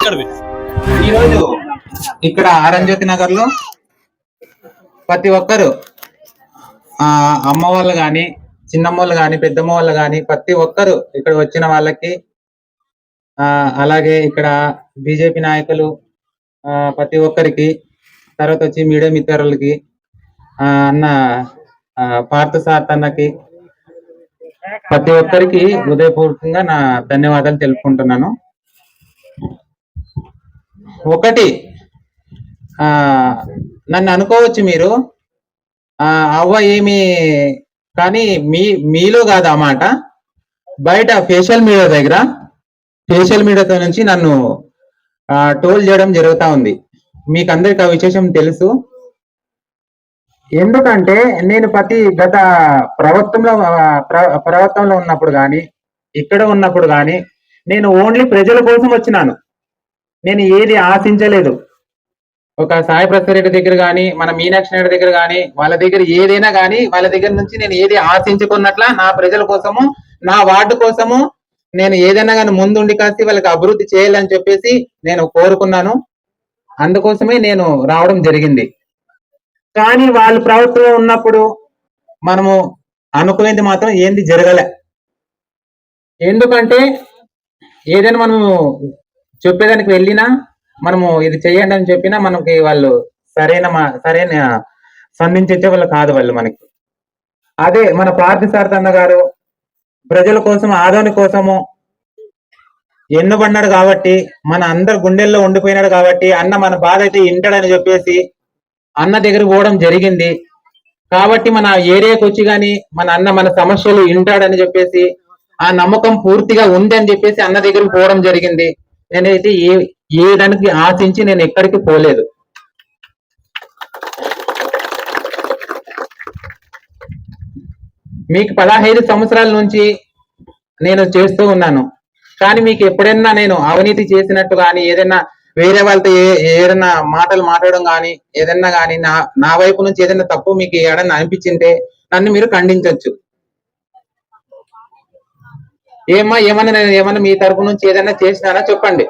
ఇక్కడ ఈరోజు ఇక్కడ ఆరంజ్యోతి నగర్లో ప్రతి ఒక్కరు ఆ అమ్మ వాళ్ళు గాని చిన్నమ్మ వాళ్ళు గాని పెద్దమ్మ వాళ్ళు గాని ప్రతి ఒక్కరు ఇక్కడ వచ్చిన వాళ్ళకి ఆ అలాగే ఇక్కడ బీజేపీ నాయకులు ఆ ప్రతి ఒక్కరికి తర్వాత వచ్చి మీడియా మిత్రులకి ఆ అన్న పార్థ సాత్ అన్నకి ప్రతి ఒక్కరికి హృదయపూర్వకంగా నా ధన్యవాదాలు తెలుపుకుంటున్నాను. ఒకటి. నన్ను అనుకోవచ్చు మీరు. అవ్వ ఏమి కానీ మీ మీలో కాదు ఆ మాట. బయట ఫేషియల్ మీడియా దగ్గర ఫేషియల్ మీడియాతో నుంచి నన్ను టోల్ చేయడం జరుగుతూ ఉంది. మీకు అందరికి ఆ విశేషం తెలుసు. ఎందుకంటే నేను ప్రతి గత ప్రభుత్వంలో ప్రభుత్వంలో ఉన్నప్పుడు కానీ ఇక్కడ ఉన్నప్పుడు కానీ నేను ఓన్లీ ప్రజల కోసం వచ్చినాను. నేను ఏది ఆశించలేదు. ఒక సాయి ప్రసాద్ రెడ్డి దగ్గర కానీ మన మీనాక్షి నాయుడు దగ్గర కానీ వాళ్ళ దగ్గర ఏదైనా కానీ వాళ్ళ దగ్గర నుంచి నేను ఏది ఆశించుకున్నట్ల నా ప్రజల కోసము నా వార్డు కోసము నేను ఏదైనా కానీ ముందుండి కాసి వాళ్ళకి అభివృద్ధి చేయాలని చెప్పేసి నేను కోరుకున్నాను. అందుకోసమే నేను రావడం జరిగింది. కానీ వాళ్ళు ప్రభుత్వంలో ఉన్నప్పుడు మనము అనుకునేది మాత్రం ఏంది జరగలే. ఎందుకంటే ఏదైనా మనము చెప్పేదానికి వెళ్ళినా మనము ఇది చేయండి అని చెప్పినా మనకి వాళ్ళు సరైన సరైన స్పందించే వాళ్ళు కాదు వాళ్ళు మనకి. అదే మన పార్థి సారథన్న గారు ప్రజల కోసం ఆదోని కోసము ఎన్నుబడినాడు కాబట్టి మన అందరు గుండెల్లో ఉండిపోయినాడు కాబట్టి అన్న మన బాధ అయితే ఇంటాడని చెప్పేసి అన్న దగ్గర పోవడం జరిగింది. కాబట్టి మన ఏరియాకి వచ్చి కానీ మన అన్న మన సమస్యలు వింటాడని చెప్పేసి ఆ నమ్మకం పూర్తిగా ఉంది అని చెప్పేసి అన్న దగ్గర పోవడం జరిగింది. నేనైతే ఏ ఏ దానికి ఆశించి నేను ఎక్కడికి పోలేదు. మీకు పదహైదు సంవత్సరాల నుంచి నేను చేస్తూ ఉన్నాను. కానీ మీకు ఎప్పుడైనా నేను అవినీతి చేసినట్టు కానీ ఏదైనా వేరే వాళ్ళతో ఏ ఏదైనా మాటలు మాట్లాడడం కానీ ఏదైనా కానీ నా నా వైపు నుంచి ఏదైనా తప్పు మీకు ఏదైనా అనిపించింటే నన్ను మీరు ఖండించవచ్చు ఏమ్మా ఏమన్నా నేను ఏమన్నా మీ తరపు నుంచి ఏదైనా చేసినానా చెప్పండి.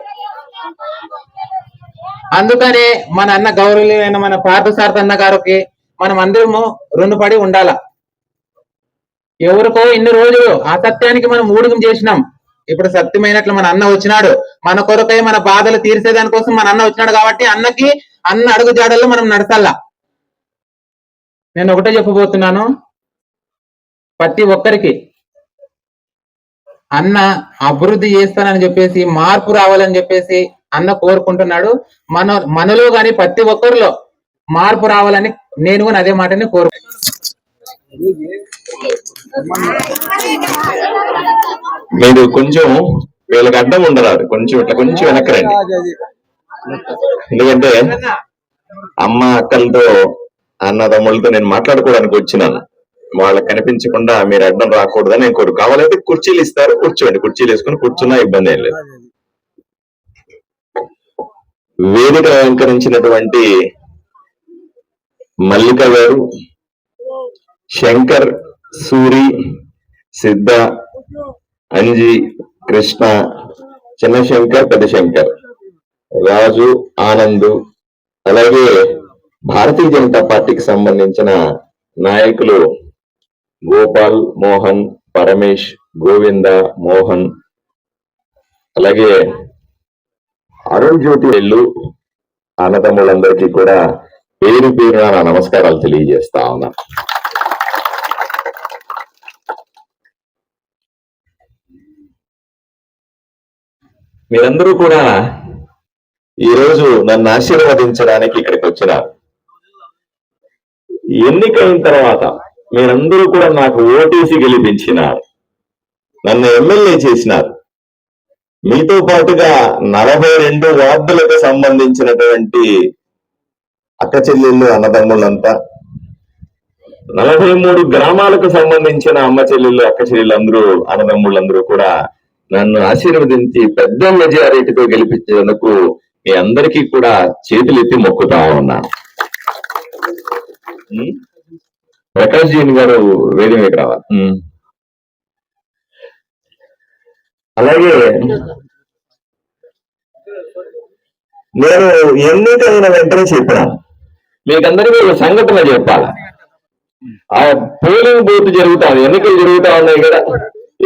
అందుకనే మన అన్న గౌరవమైన మన పార్థసార్థ అన్న గారికి మనం అందరము రుణపడి ఉండాల? ఎవరికో ఇన్ని రోజులు అసత్యానికి మనం ఊడుగం చేసినాం. ఇప్పుడు సత్యమైనట్లు మన అన్న వచ్చినాడు. మన కొరకై మన బాధలు తీర్చేదాని కోసం మన అన్న వచ్చినాడు కాబట్టి అన్నకి అన్న అడుగు జాడల్లో మనం నడచాలా నేను ఒకటే చెప్పబోతున్నాను. ప్రతి ఒక్కరికి అన్న అభివృద్ధి చేస్తానని చెప్పేసి మార్పు రావాలని చెప్పేసి అన్న కోరుకుంటున్నాడు. మన మనలో గాని ప్రతి ఒక్కరిలో మార్పు రావాలని నేను కూడా అదే మాటని కోరు మీరు కొంచెం వీళ్ళకి అడ్డం ఉండరాదు. కొంచెం ఇట్లా కొంచెం వెనక్కి రండి. ఎందుకంటే అమ్మ అక్కలతో అన్నదమ్ములతో నేను మాట్లాడుకోవడానికి వచ్చినాను. వాళ్ళకి కనిపించకుండా మీరు అడ్డం రాకూడదని నేను కోరు కావాలంటే కుర్చీలు ఇస్తారు కూర్చోండి. కుర్చీలు వేసుకుని కూర్చున్నా ఇబ్బంది ఏం లేదు. వేదిక అలంకరించినటువంటి మల్లిక గారు శంకర్ సూరి సిద్ధ అంజి కృష్ణ చిన్న శంకర్ పెద్ద శంకర్. రాజు ఆనంద్ అలాగే భారతీయ జనతా పార్టీకి సంబంధించిన నాయకులు గోపాల్ మోహన్ పరమేష్ గోవింద మోహన్. అలాగే అరుణ్ జ్యోతి వెళ్ళు అన్నదమ్ములందరికీ కూడా పేరు పేరున నా నమస్కారాలు తెలియజేస్తా ఉన్నా. మీరందరూ కూడా ఈరోజు నన్ను ఆశీర్వదించడానికి ఇక్కడికి వచ్చినారు. ఎన్నికైన తర్వాత మీరందరూ కూడా నాకు ఓటేసి గెలిపించినారు. నన్ను ఎమ్మెల్యే చేసినారు. మీతో పాటుగా నలభై రెండు వార్డులకు సంబంధించినటువంటి అక్క చెల్లెళ్ళు అన్నదమ్ములంతా నలభై మూడు గ్రామాలకు సంబంధించిన అమ్మ చెల్లెళ్ళు అక్క చెల్లెళ్ళు అందరూ అన్నదమ్ముళ్ళందరూ కూడా నన్ను ఆశీర్వదించి పెద్ద మెజారిటీతో గెలిపించేందుకు మీ అందరికీ కూడా చేతులెత్తి మొక్కుతా ఉన్నాను. ప్రకాష్ జీన్ గారు వేదిక మీదకి రావాలి. అలాగే నేను ఎన్నికైన వెంటనే చెప్పినాను మీకందరికీ ఒక సంఘటన చెప్పాలి? ఆ పోలింగ్ బూత్ జరుగుతాయి ఎన్నికలు జరుగుతా ఉన్నాయి కదా.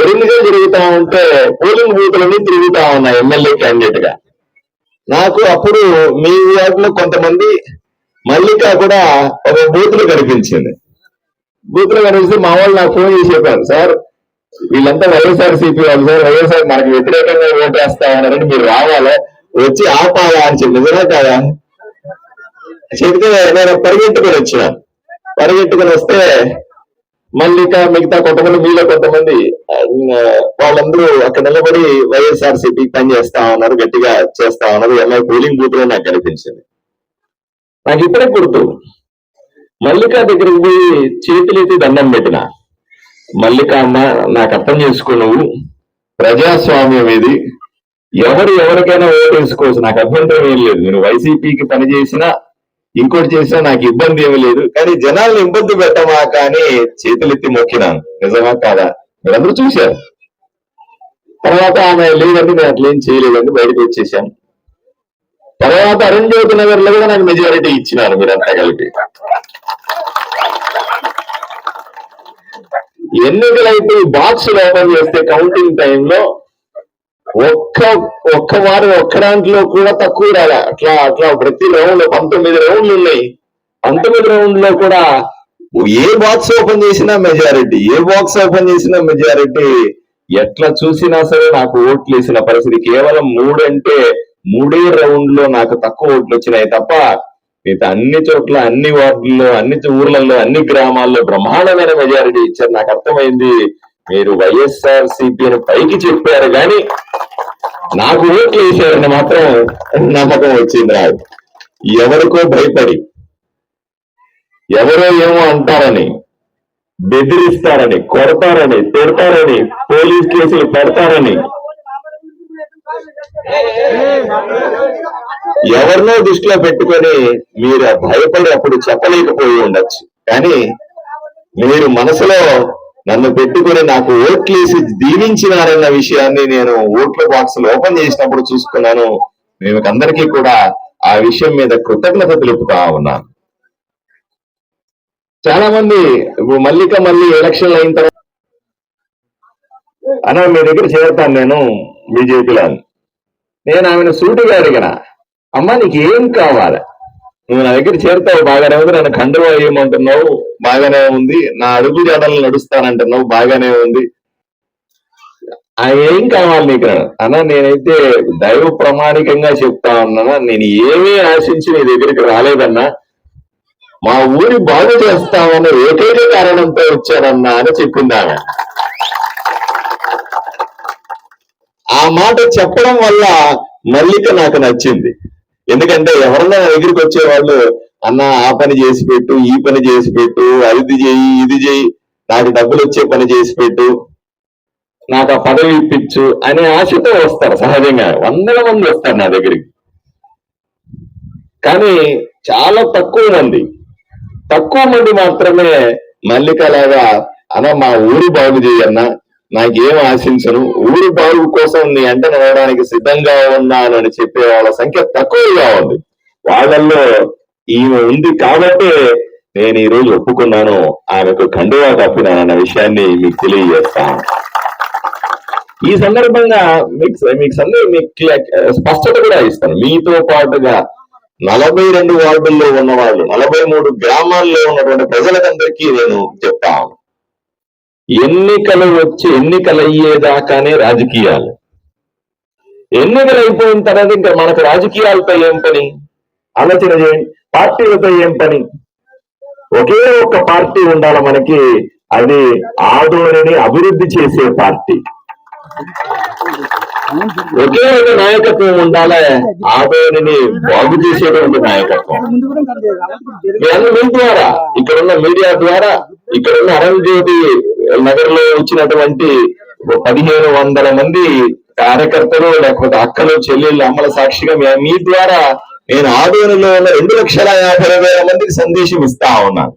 ఎన్నికలు జరుగుతా ఉంటే పోలింగ్ బూత్లన్నీ తిరుగుతా ఉన్నాయి ఎమ్మెల్యే క్యాండిడేట్గా నాకు అప్పుడు మీ వాటిలో కొంతమంది మల్లిక కూడా ఒక బూత్లో కనిపించింది. బూత్లో కనిపిస్తే మా వాళ్ళు నాకు ఫోన్ చేసి చెప్పారు సార్ వీళ్ళంతా వైఎస్ఆర్ సిపి వాళ్ళు సార్ వైఎస్ఆర్ మనకి వ్యతిరేకంగా ఓటేస్తా ఉన్నారని మీరు రావాలా వచ్చి ఆపాలా అని చెప్పి నిజమే కాదా? చెప్తే నేను పరిగెట్టుకుని వచ్చినాను పరిగెట్టుకుని వస్తే మళ్ళీ మిగతా కొంతమంది మీలో కొంతమంది వాళ్ళందరూ అక్కడ నిలబడి వైఎస్ఆర్ సిపి పని చేస్తా ఉన్నారు గట్టిగా చేస్తా ఉన్నారు ఎలా పోలింగ్ బూత్లో నాకు కనిపించింది. నాకు ఇప్పుడే గుర్తు. మల్లిక దగ్గరికి పోయి చేతులెత్తి దండం పెట్టిన. మల్లిక అమ్మ నాకు అర్థం చేసుకో నువ్వు. ప్రజాస్వామ్యం ఇది ఎవరు ఎవరికైనా ఓటేసుకోవచ్చు నాకు అభ్యంతరం ఏం లేదు. నేను వైసీపీకి పని చేసినా ఇంకోటి చేసినా నాకు ఇబ్బంది ఏమీ లేదు. కానీ జనాలను ఇబ్బంది పెట్టమా కానీ చేతులెత్తి మొక్కినాను. నిజమా కాదా? మీరందరూ చూశారు. తర్వాత ఆమె లేదంటే నేను అట్లేం చేయలేదండి బయటకు వచ్చేసాను తర్వాత అరుణ్ జ్యోతి నగర్లో కూడా నాకు మెజారిటీ ఇచ్చినారు మీరంతా కలిపి. ఎన్నికలైతే బాక్స్ ఓపెన్ చేస్తే కౌంటింగ్ టైంలో ఒక్క ఒక్క వారు ఒక్క దాంట్లో కూడా తక్కువ రాలే. అట్లా అట్లా ప్రతి రౌండ్లో పంతొమ్మిది రౌండ్లు ఉన్నాయి. పంతొమ్మిది రౌండ్లో కూడా ఏ బాక్స్ ఓపెన్ చేసినా మెజారిటీ ఏ బాక్స్ ఓపెన్ చేసినా మెజారిటీ. ఎట్లా చూసినా సరే నాకు ఓట్లు వేసిన పరిస్థితి కేవలం మూడు అంటే మూడే రౌండ్లో నాకు తక్కువ ఓట్లు వచ్చినాయి తప్ప మిగతా అన్ని చోట్ల అన్ని వార్డుల్లో అన్ని ఊర్లలో అన్ని గ్రామాల్లో బ్రహ్మాండమైన మెజారిటీ ఇచ్చారు నాకు అర్థమైంది మీరు వైఎస్ఆర్ సిపి అని పైకి చెప్పారు కానీ నాకు ఓట్లు వేసారని మాత్రం నమ్మకం వచ్చింది నాకు ఎవరికో భయపడి ఎవరో ఏమో అంటారని బెదిరిస్తారని కొడతారని తిడతారని పోలీస్ కేసులు పెడతారని ఎవరినో దృష్టిలో పెట్టుకొని మీరు భయపడి అప్పుడు చెప్పలేకపోయి ఉండొచ్చు. కానీ మీరు మనసులో నన్ను పెట్టుకొని నాకు ఓట్లేసి దీవించినారన్న విషయాన్ని నేను ఓట్ల బాక్స్ ఓపెన్ చేసినప్పుడు చూసుకున్నాను. మేము అందరికీ కూడా ఆ విషయం మీద కృతజ్ఞత తెలుపుతా ఉన్నాను. చాలా మంది ఇప్పుడు మల్లిక మళ్ళీ ఎలక్షన్లు అయిన తర్వాత అన్న మీ దగ్గర చేరుతాను నేను బీజేపీలో అని. నేను ఆమెను సూటిగా అడిగిన. అమ్మ నీకు ఏం కావాలి? నువ్వు నా దగ్గర చేరుతావు బాగానే ఉంది. నన్ను కండువా ఏమంటున్నావు బాగానే ఉంది. నా అడుగు జాడలు నడుస్తానంటున్నావు బాగానే ఉంది. ఆ ఏం కావాలి నీకు? అన్న నేనైతే దైవ ప్రమాణికంగా చెప్తా ఉన్నానా. నేను ఏమీ ఆశించి నీ దగ్గరికి రాలేదన్నా. మా ఊరి బాగు చేస్తామన్న ఏకైక కారణంతో వచ్చానన్నా అని చెప్పింది ఆమె. ఆ మాట చెప్పడం వల్ల మల్లిక నాకు నచ్చింది. ఎందుకంటే ఎవరన్నా దగ్గరికి దగ్గరికి వచ్చేవాళ్ళు అన్న ఆ పని చేసి పెట్టు ఈ పని చేసి పెట్టు అది చేయి ఇది చేయి నాకు డబ్బులు వచ్చే పని చేసి పెట్టు నాకు ఆ పదవి ఇప్పించు అనే ఆశతో వస్తారు సహజంగా. వందల మంది వస్తారు నా దగ్గరికి. కానీ చాలా తక్కువ మంది. తక్కువ మంది మాత్రమే మల్లికలాగా అన్న మా ఊరు బాగు చేయన్నా నాకేం ఆశించను ఊరు బాగు కోసం నీ అంట నడవడానికి సిద్ధంగా ఉన్నాను అని చెప్పే వాళ్ళ సంఖ్య తక్కువగా ఉంది. వాళ్ళల్లో ఈమె ఉంది కాబట్టే నేను ఈ రోజు ఒప్పుకున్నాను. ఆమెకు కండువా తప్పినానన్న విషయాన్ని మీకు తెలియజేస్తాను. ఈ సందర్భంగా మీకు మీకు సందర్భం మీకు స్పష్టత కూడా ఇస్తాను. మీతో పాటుగా నలభై రెండు వార్డుల్లో ఉన్న వాళ్ళు నలభై మూడు గ్రామాల్లో ఉన్నటువంటి ప్రజలకందరికీ నేను చెప్తాను. ఎన్నికలు వచ్చి ఎన్నికలు అయ్యేదాకానే రాజకీయాలు. ఎన్నికలు అయిపోయిన తర్వాత ఇంకా మనకు రాజకీయాలతో ఏం పని? ఆలోచన చేయండి. పార్టీలతో ఏం పని? ఒకే ఒక్క పార్టీ ఉండాలి మనకి. అది ఆదోళనని అభివృద్ధి చేసే పార్టీ. ఒకే ఒక నాయకత్వం ఉండాలి. ఆదోళనని బాగు చేసేటువంటి నాయకత్వం. మీ అందరూ మీ ద్వారా ఇక్కడ ఉన్న మీడియా ద్వారా ఇక్కడ ఉన్న అరుణ్ జ్యోతి నగర్లో వచ్చినటువంటి పదిహేను వందల మంది కార్యకర్తలు లేకపోతే అక్కలు చెల్లెళ్ళు అమ్మల సాక్షిగా మీ- ద్వారా నేను ఆదోనిలో ఉన్న రెండు లక్షల యాభై వేల మందికి సందేశం ఇస్తా ఉన్నాను.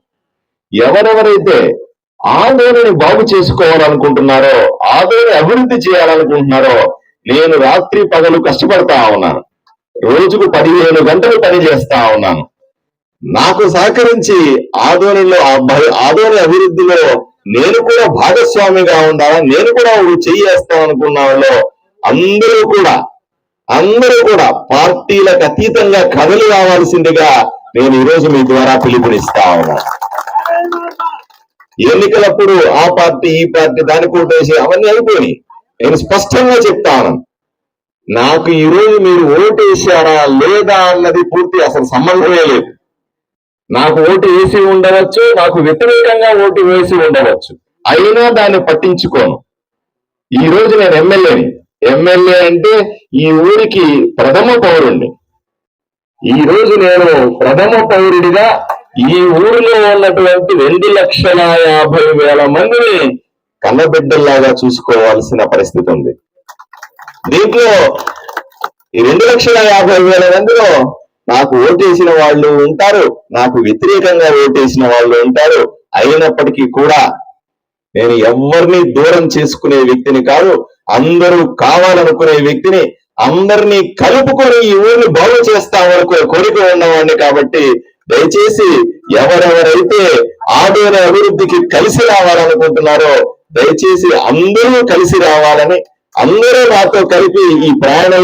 ఎవరెవరైతే ఆదోనిని బాగు చేసుకోవాలనుకుంటున్నారో ఆదోని అభివృద్ధి చేయాలనుకుంటున్నారో నేను రాత్రి పగలు కష్టపడతా ఉన్నాను. రోజుకు పదిహేను గంటలు పని చేస్తా ఉన్నాను. నాకు సహకరించి ఆదోనిలో ఆ ఆదోని అభివృద్ధిలో నేను కూడా భాగస్వామిగా ఉండాలా? నేను కూడా చేయేస్తాం అనుకున్న వాళ్ళు అందరూ కూడా అందరూ కూడా పార్టీలకు అతీతంగా కథలు రావాల్సిందిగా నేను ఈరోజు మీ ద్వారా పిలుపునిస్తా ఉన్నాను ఎన్నికలప్పుడు ఆ పార్టీ ఈ పార్టీ దాని కోటేసి అవన్నీ అయిపోయి నేను స్పష్టంగా చెప్తాను నాకు ఈ రోజు మీరు ఓటు లేదా అన్నది పూర్తి అసలు సంబంధమే లేదు. నాకు ఓటు వేసి ఉండవచ్చు నాకు వ్యతిరేకంగా ఓటు వేసి ఉండవచ్చు. అయినా దాన్ని పట్టించుకోను. ఈ రోజు నేను ఎమ్మెల్యేని. ఎమ్మెల్యే అంటే ఈ ఊరికి ప్రథమ పౌరుణ్ణి. ఈ రోజు నేను ప్రథమ పౌరుడిగా ఈ ఊరిలో ఉన్నటువంటి రెండు లక్షల యాభై వేల మందిని కన్నబిడ్డల్లాగా చూసుకోవాల్సిన పరిస్థితి ఉంది. దీంట్లో ఈ రెండు లక్షల యాభై వేల మందిలో నాకు ఓటేసిన వాళ్ళు ఉంటారు. నాకు వ్యతిరేకంగా ఓటేసిన వాళ్ళు ఉంటారు. అయినప్పటికీ కూడా నేను ఎవరిని దూరం చేసుకునే వ్యక్తిని కాదు అందరూ కావాలనుకునే వ్యక్తిని అందరినీ కలుపుకొని ఈ ఊరిని బాగు చేస్తామనుకునే కోరిక ఉన్నవాడిని కాబట్టి దయచేసి ఎవరెవరైతే ఆదోని అభివృద్ధికి కలిసి రావాలనుకుంటున్నారో దయచేసి అందరూ కలిసి రావాలని అందరూ నాతో కలిపి ఈ ప్రయాణం